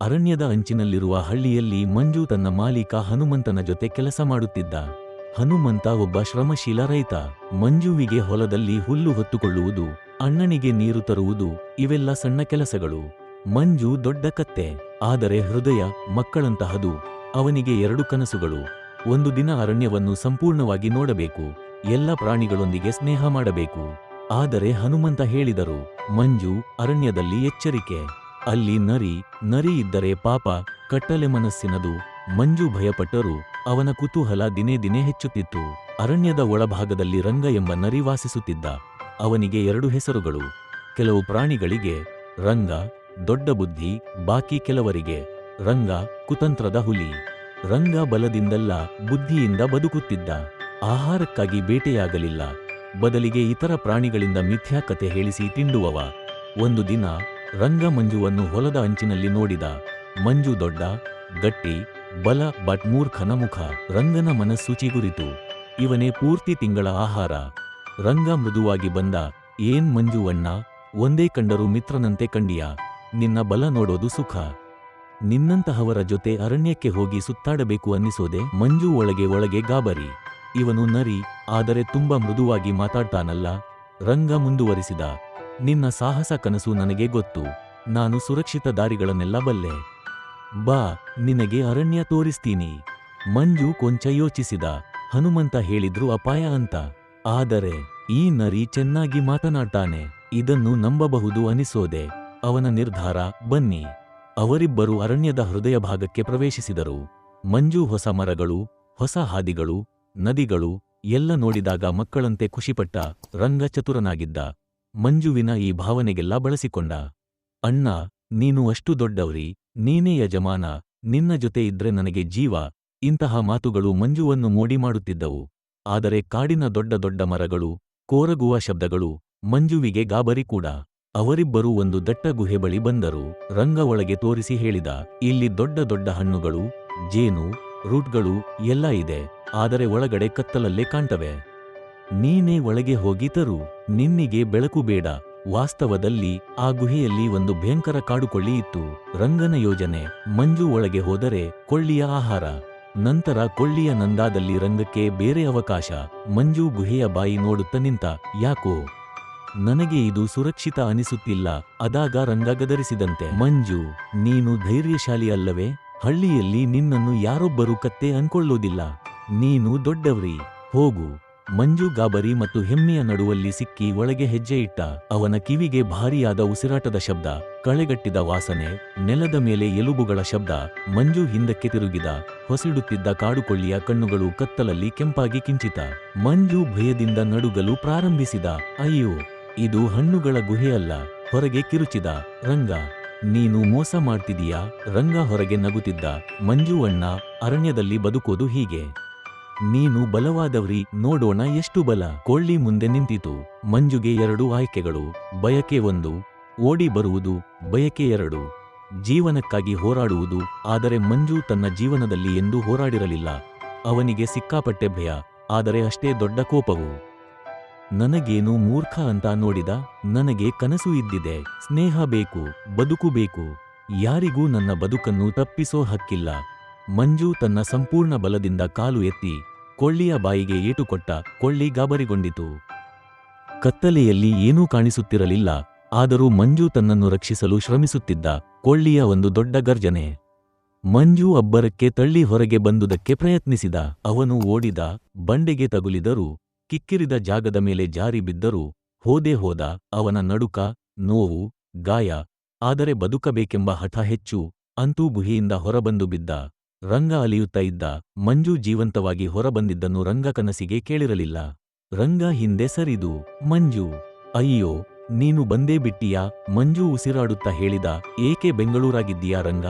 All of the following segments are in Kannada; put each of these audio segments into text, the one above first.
ಅರಣ್ಯದ ಅಂಚಿನಲ್ಲಿರುವ ಹಳ್ಳಿಯಲ್ಲಿ ಮಂಜು ತನ್ನ ಮಾಲೀಕ ಹನುಮಂತನ ಜೊತೆ ಕೆಲಸ ಮಾಡುತ್ತಿದ್ದ. ಹನುಮಂತ ಒಬ್ಬ ಶ್ರಮಶೀಲ ರೈತ. ಮಂಜುವಿಗೆ ಹೊಲದಲ್ಲಿ ಹುಲ್ಲು ಹೊತ್ತುಕೊಳ್ಳುವುದು, ಅಣ್ಣನಿಗೆ ನೀರು ತರುವುದು ಇವೆಲ್ಲ ಸಣ್ಣ ಕೆಲಸಗಳು. ಮಂಜು ದೊಡ್ಡ ಕತ್ತೆ. ಆದರೆ ಹೃದಯ ಮಕ್ಕಳಂತಹದು. ಅವನಿಗೆ ಎರಡು ಕನಸುಗಳು. ಒಂದು ದಿನ ಅರಣ್ಯವನ್ನು ಸಂಪೂರ್ಣವಾಗಿ ನೋಡಬೇಕು. ಎಲ್ಲ ಪ್ರಾಣಿಗಳೊಂದಿಗೆ ಸ್ನೇಹ ಮಾಡಬೇಕು. ಆದರೆ ಹನುಮಂತ ಹೇಳಿದರು, ಮಂಜು, ಅರಣ್ಯದಲ್ಲಿ ಎಚ್ಚರಿಕೆ. ಅಲ್ಲಿ ನರಿ ನರಿ ಇದ್ದರೆ ಪಾಪ, ಕಟ್ಟಲೆ ಮನಸ್ಸಿನದು. ಮಂಜು ಭಯಪಟ್ಟರು, ಅವನ ಕುತೂಹಲ ದಿನೇ ದಿನೇ ಹೆಚ್ಚುತ್ತಿತ್ತು. ಅರಣ್ಯದ ಒಳಭಾಗದಲ್ಲಿ ರಂಗ ಎಂಬ ನರಿ ವಾಸಿಸುತ್ತಿದ್ದ. ಅವನಿಗೆ ಎರಡು ಹೆಸರುಗಳು. ಕೆಲವು ಪ್ರಾಣಿಗಳಿಗೆ ರಂಗ, ದೊಡ್ಡ ಬುದ್ಧಿ, ಬಾಕಿ ಕೆಲವರಿಗೆ ರಂಗ, ಕುತಂತ್ರದ ಹುಲಿ. ರಂಗ ಬಲದಿಂದಲ್ಲ ಬುದ್ಧಿಯಿಂದ ಬದುಕುತ್ತಿದ್ದ. ಆಹಾರಕ್ಕಾಗಿ ಬೇಟೆಯಾಗಲಿಲ್ಲ. ಬದಲಿಗೆ ಇತರ ಪ್ರಾಣಿಗಳಿಂದ ಮಿಥ್ಯಾ ಕತೆ ಹೇಳಿಸಿ ತಿಂಡುವವ. ಒಂದು ದಿನ ರಂಗ ಮಂಜುವನ್ನು ಹೊಲದ ಅಂಚಿನಲ್ಲಿ ನೋಡಿದ ಮಂಜು ದೊಡ್ಡ, ಗಟ್ಟಿ, ಬಲ ಬಟ್ ಮೂರ್ಖನ ಮುಖ. ರಂಗನ ಮನಸ್ಸು ಚಿಗುರಿತು. ಇವನೇ ಪೂರ್ತಿ ತಿಂಗಳ ಆಹಾರ. ರಂಗ ಮೃದುವಾಗಿ ಬಂದ, ಏನ್ ಮಂಜುವಣ್ಣ ಒಂದೇ ಕಂಡರೂ ಮಿತ್ರನಂತೆ ಕಂಡಿಯ? ನಿನ್ನ ಬಲ ನೋಡೋದು ಸುಖ. ನಿನ್ನಂತಹವರ ಜೊತೆ ಅರಣ್ಯಕ್ಕೆ ಹೋಗಿ ಸುತ್ತಾಡಬೇಕು ಅನ್ನಿಸೋದೆ? ಮಂಜು ಒಳಗೆ ಒಳಗೆ ಗಾಬರಿ. ಇವನು ನರಿ, ಆದರೆ ತುಂಬಾ ಮೃದುವಾಗಿ ಮಾತಾಡ್ತಾನಲ್ಲ. ರಂಗ ಮುಂದುವರಿಸಿದ. ನಿನ್ನ ಸಾಹಸ ಕನಸು ನನಗೆ ಗೊತ್ತು. ನಾನು ಸುರಕ್ಷಿತ ದಾರಿಗಳನ್ನೆಲ್ಲ ಬಲ್ಲೆ. ಬಾ, ನಿನಗೆ ಅರಣ್ಯ ತೋರಿಸ್ತೀನಿ. ಮಂಜು ಕೊಂಚ ಯೋಚಿಸಿದ. ಹನುಮಂತ ಹೇಳಿದ್ರು ಅಪಾಯ ಅಂತ. ಆದರೆ, ಈ ನರಿ ಚೆನ್ನಾಗಿ ಮಾತನಾಡ್ತಾನೆ. ಇದನ್ನು ನಂಬಬಹುದು ಅನಿಸೋದೆ. ಅವನ ನಿರ್ಧಾರ, ಬನ್ನಿ. ಅವರಿಬ್ಬರು ಅರಣ್ಯದ ಹೃದಯ ಭಾಗಕ್ಕೆ ಪ್ರವೇಶಿಸಿದರು. ಮಂಜು ಹೊಸ ಮರಗಳು, ಹೊಸ ಹಾದಿಗಳು, ನದಿಗಳು, ಎಲ್ಲ ನೋಡಿದಾಗ ಮಕ್ಕಳಂತೆ ಖುಷಿಪಟ್ಟ ರಂಗ ಚತುರನಾಗಿದ್ದ ಮಂಜುವಿನ ಈ ಭಾವನೆಗೆಲ್ಲ ಬಳಸಿಕೊಂಡ, ಅಣ್ಣ, ನೀನು ಅಷ್ಟು ದೊಡ್ಡವ್ರಿ, ನೀನೇ ಯಜಮಾನ, ನಿನ್ನ ಜೊತೆ ಇದ್ರೆ ನನಗೆ ಜೀವ, ಇಂತಹ ಮಾತುಗಳು ಮಂಜುವನ್ನು ಮೋಡಿ ಮಾಡುತ್ತಿದ್ದವು. ಆದರೆ ಕಾಡಿನ ದೊಡ್ಡ ದೊಡ್ಡ ಮರಗಳು, ಕೋರಗುವ ಶಬ್ದಗಳು, ಮಂಜುವಿಗೆ ಗಾಬರಿ ಕೂಡ. ಅವರಿಬ್ಬರೂ ಒಂದು ದಟ್ಟ ಗುಹೆ ಬಳಿ ಬಂದರು. ರಂಗ ಒಳಗೆ ತೋರಿಸಿ ಹೇಳಿದ, ಇಲ್ಲಿ ದೊಡ್ಡ ದೊಡ್ಡ ಹಣ್ಣುಗಳು, ಜೇನು, ರೂಟ್ಗಳು ಎಲ್ಲ ಇದೆ. ಆದರೆ ಒಳಗಡೆ ಕತ್ತಲಲ್ಲೇ ಕಾಣ್ತವೆ. ನೀನೇ ಒಳಗೆ ಹೋಗಿತರು ನಿನ್ನಿಗೆ ಬೆಳಕು ಬೇಡ. ವಾಸ್ತವದಲ್ಲಿ ಆ ಗುಹೆಯಲ್ಲಿ ಒಂದು ಭಯಂಕರ ಕಾಡುಕೊಳ್ಳಿ ಇತ್ತು. ರಂಗನ ಯೋಜನೆ, ಮಂಜು ಒಳಗೆ ಹೋದರೆ ಕೊಳ್ಳಿಯ ಆಹಾರ. ನಂತರ ಕೊಳ್ಳಿಯ ನಂದಾದಲ್ಲಿ ರಂಗಕ್ಕೆ ಬೇರೆ ಅವಕಾಶ. ಮಂಜು ಗುಹೆಯ ಬಾಯಿ ನೋಡುತ್ತ ನಿಂತ, ಯಾಕೋ? ನನಗೆ ಇದು ಸುರಕ್ಷಿತ ಅನಿಸುತ್ತಿಲ್ಲ. ಅದಾಗ ರಂಗ ಗದರಿಸಿದಂತೆ. ಮಂಜು, ನೀನು ಧೈರ್ಯಶಾಲಿ ಅಲ್ಲವೇ? ಹಳ್ಳಿಯಲ್ಲಿ ನಿನ್ನನ್ನು ಯಾರೊಬ್ಬರೂ ಕತ್ತೆ ಅನ್ಕೊಳ್ಳೋದಿಲ್ಲ. ನೀನು ದೊಡ್ಡವ್ರಿ. ಹೋಗು. ಮಂಜು ಗಾಬರಿ ಮತ್ತು ಹೆಮ್ಮೆಯ ನಡುವಲ್ಲಿ ಸಿಕ್ಕಿ ಒಳಗೆ ಹೆಜ್ಜೆ ಇಟ್ಟ ಅವನ ಕಿವಿಗೆ ಭಾರಿಯಾದ ಉಸಿರಾಟದ ಶಬ್ದ, ಕಳೆಗಟ್ಟಿದ ವಾಸನೆ, ನೆಲದ ಮೇಲೆ ಎಲುಬುಗಳ ಶಬ್ದ, ಮಂಜು ಹಿಂದಕ್ಕೆ ತಿರುಗಿದ, ಹೊಸಿಡುತ್ತಿದ್ದ ಕಾಡುಕೊಳ್ಳಿಯ ಕಣ್ಣುಗಳು ಕತ್ತಲಲ್ಲಿ ಕೆಂಪಾಗಿ ಕಿಂಚಿತ. ಮಂಜು ಭಯದಿಂದ ನಡುಗಲು ಪ್ರಾರಂಭಿಸಿದ, ಅಯ್ಯೋ, ಇದು ಹಣ್ಣುಗಳ ಗುಹೆಯಲ್ಲ, ಹೊರಗೆ ಕಿರುಚಿದ, ರಂಗ. ನೀನು ಮೋಸ ಮಾಡ್ತಿದೀಯಾ? ರಂಗ ಹೊರಗೆ ನಗುತ್ತಿದ್ದ, ಮಂಜು ಅಣ್ಣ ಅರಣ್ಯದಲ್ಲಿ ಬದುಕೋದು ಹೀಗೆ. ನೀನು ಬಲವಾದವ್ರಿ, ನೋಡೋಣ ಎಷ್ಟು ಬಲ. ಕೊಳ್ಳಿ ಮುಂದೆ ನಿಂತಿತು. ಮಂಜುಗೆ ಎರಡು ಆಯ್ಕೆಗಳು. ಬಯಕೆ ಒಂದು. ಓಡಿ ಬರುವುದು. ಬಯಕೆ ಎರಡು. ಜೀವನಕ್ಕಾಗಿ ಹೋರಾಡುವುದು. ಆದರೆ ಮಂಜು ತನ್ನ ಜೀವನದಲ್ಲಿ ಎಂದೂ ಹೋರಾಡಿರಲಿಲ್ಲ. ಅವನಿಗೆ ಸಿಕ್ಕಾಪಟ್ಟೆ ಭಯ. ಆದರೆ ಅಷ್ಟೇ ದೊಡ್ಡ ಕೋಪವು. ನನಗೇನು ಮೂರ್ಖ ಅಂತ ನೋಡಿದ? ನನಗೆ ಕನಸು ಇದ್ದಿದೆ. ಸ್ನೇಹ ಬೇಕು. ಬದುಕು ಬೇಕು. ಯಾರಿಗೂ ನನ್ನ ಬದುಕನ್ನು ತಪ್ಪಿಸೋ ಹಕ್ಕಿಲ್ಲ. ಮಂಜು ತನ್ನ ಸಂಪೂರ್ಣ ಬಲದಿಂದ ಕಾಲು ಎತ್ತಿ ಕೊಳ್ಳಿಯ ಬಾಯಿಗೆ ಏಟು ಕೊಟ್ಟ ಕೊಳ್ಳಿ ಗಾಬರಿಗೊಂಡಿತು. ಕತ್ತಲೆಯಲ್ಲಿ ಏನೂ ಕಾಣಿಸುತ್ತಿರಲಿಲ್ಲ, ಆದರೂ ಮಂಜು ತನ್ನನ್ನು ರಕ್ಷಿಸಲು ಶ್ರಮಿಸುತ್ತಿದ್ದ ಕೊಳ್ಳಿಯ ಒಂದು ದೊಡ್ಡ ಗರ್ಜನೆ. ಮಂಜು ಅಬ್ಬರಕ್ಕೆ ತಳ್ಳಿ ಹೊರಗೆ ಬಂದುದಕ್ಕೆ ಪ್ರಯತ್ನಿಸಿದ, ಅವನು ಓಡಿದ, ಬಂಡೆಗೆ ತಗುಲಿದರೂ, ಕಿಕ್ಕಿರಿದ ಜಾಗದ ಮೇಲೆ ಜಾರಿ ಬಿದ್ದರೂ, ಹೋದೆ ಹೋದ, ಅವನ ನಡುಕ, ನೋವು, ಗಾಯ, ಆದರೆ ಬದುಕಬೇಕೆಂಬ ಹಠ ಹೆಚ್ಚು, ಅಂತೂ ಗುಹೆಯಿಂದ ಹೊರಬಂದು ಬಿದ್ದ. ರಂಗ ಅಲಿಯುತ್ತಾ ಇದ್ದ ಮಂಜು ಜೀವಂತವಾಗಿ ಹೊರಬಂದಿದ್ದನ್ನು ರಂಗ ಕನಸಿಗೆ ಕೇಳಿರಲಿಲ್ಲ. ರಂಗ ಹಿಂದೆ ಸರಿದು, ಮಂಜು, ಅಯ್ಯೋ, ನೀನು ಬಂದೇ ಬಿಟ್ಟಿಯಾ? ಮಂಜು ಉಸಿರಾಡುತ್ತಾ ಹೇಳಿದ, ಏಕೆ ಬೆಂಗಳೂರಾಗಿದ್ದೀಯಾ ರಂಗ?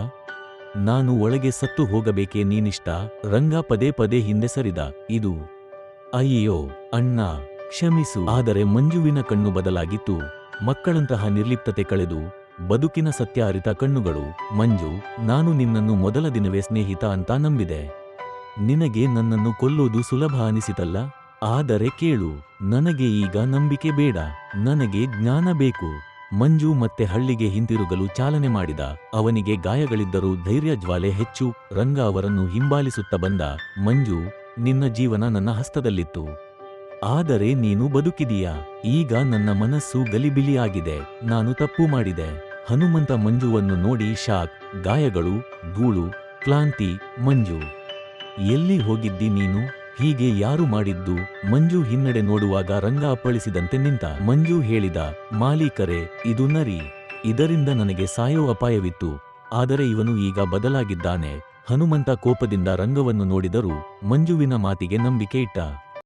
ನಾನು ಒಳಗೆ ಸತ್ತು ಹೋಗಬೇಕೇ ನೀನಿಷ್ಟ? ರಂಗ ಪದೇ ಪದೇ ಹಿಂದೆ ಸರಿದ, ಇದು, ಅಯ್ಯೋ, ಅಣ್ಣ, ಕ್ಷಮಿಸು. ಆದರೆ ಮಂಜುವಿನ ಕಣ್ಣು ಬದಲಾಗಿತ್ತು. ಮಕ್ಕಳಂತಹ ನಿರ್ಲಿಪ್ತತೆ ಕಳೆದು ಬದುಕಿನ ಸತ್ಯ ಅರಿತ ಕಣ್ಣುಗಳು, ಮಂಜು, ನಾನು ನಿನ್ನನ್ನು ಮೊದಲ ದಿನವೇ ಸ್ನೇಹಿತ ಅಂತ ನಂಬಿದೆ. ನಿನಗೆ ನನ್ನನ್ನು ಕೊಲ್ಲೋದು ಸುಲಭ ಅನಿಸಿತಲ್ಲ? ಆದರೆ ಕೇಳು, ನನಗೆ ಈಗ ನಂಬಿಕೆ ಬೇಡ, ನನಗೆ ಜ್ಞಾನ ಬೇಕು. ಮಂಜು ಮತ್ತೆ ಹಳ್ಳಿಗೆ ಹಿಂತಿರುಗಲು ಚಾಲನೆ ಮಾಡಿದ, ಅವನಿಗೆ ಗಾಯಗಳಿದ್ದರೂ ಧೈರ್ಯ ಜ್ವಾಲೆ ಹೆಚ್ಚು, ರಂಗ ಅವರನ್ನು ಹಿಂಬಾಲಿಸುತ್ತ ಬಂದ, ಮಂಜು, ನಿನ್ನ ಜೀವನ ನನ್ನ ಹಸ್ತದಲ್ಲಿತ್ತು. ಆದರೆ ನೀನು ಬದುಕಿದೀಯಾ? ಈಗ ನನ್ನ ಮನಸ್ಸು ಗಲಿಬಿಲಿಯಾಗಿದೆ, ನಾನು ತಪ್ಪು ಮಾಡಿದೆ. ಹನುಮಂತ ಮಂಜುವನ್ನು ನೋಡಿ ಶಾಕ್, ಗಾಯಗಳು ಧೂಳು ಕ್ಲಾಂತಿ, ಮಂಜು. ಎಲ್ಲಿ ಹೋಗಿದ್ದಿ ನೀನು? ಹೀಗೆ ಯಾರು ಮಾಡಿದ್ದು? ಮಂಜು ಹಿನ್ನಡೆ ನೋಡುವಾಗ ರಂಗ ಅಪ್ಪಳಿಸಿದಂತೆ ನಿಂತ. ಮಂಜು ಹೇಳಿದ, ಮಾಲೀಕರೇ, ಇದು ನರಿ. ಇದರಿಂದ ನನಗೆ ಸಾಯೋ ಅಪಾಯವಿತ್ತು. ಆದರೆ ಇವನು ಈಗ ಬದಲಾಗಿದ್ದಾನೆ. ಹನುಮಂತ ಕೋಪದಿಂದ ರಂಗವನ್ನು ನೋಡಿದರೂ ಮಂಜುವಿನ ಮಾತಿಗೆ ನಂಬಿಕೆ ಇಟ್ಟ.